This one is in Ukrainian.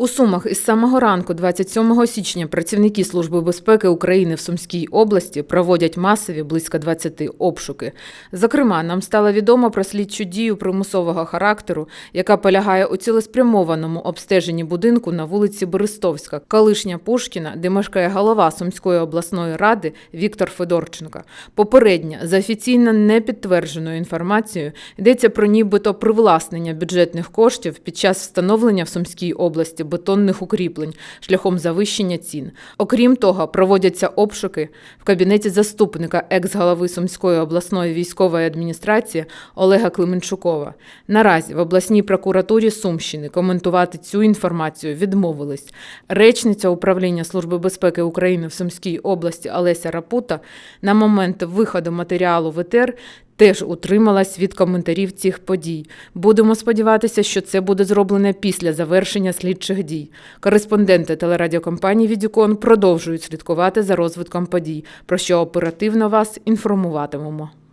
У Сумах із самого ранку, 27 січня, працівники Служби безпеки України в Сумській області проводять масові близько 20 обшуки. Зокрема, нам стало відомо про слідчу дію примусового характеру, яка полягає у цілеспрямованому обстеженні будинку на вулиці Берестовська, колишня Пушкіна, де мешкає голова Сумської обласної ради Віктор Федорченко. Попередньо, за офіційно непідтвердженою інформацією, йдеться про нібито привласнення бюджетних коштів під час встановлення в Сумській області бетонних укріплень шляхом завищення цін. Окрім того, проводяться обшуки в кабінеті заступника екс-голови Сумської обласної військової адміністрації Олега Клименчукова. Наразі в обласній прокуратурі Сумщини коментувати цю інформацію відмовились. Речниця управління Служби безпеки України в Сумській області Олеся Рапута на момент виходу матеріалу в ЕТР теж утрималась від коментарів цих подій. Будемо сподіватися, що це буде зроблено після завершення слідчих дій. Кореспонденти телерадіокомпанії Відікон продовжують слідкувати за розвитком подій, про що оперативно вас інформуватимемо.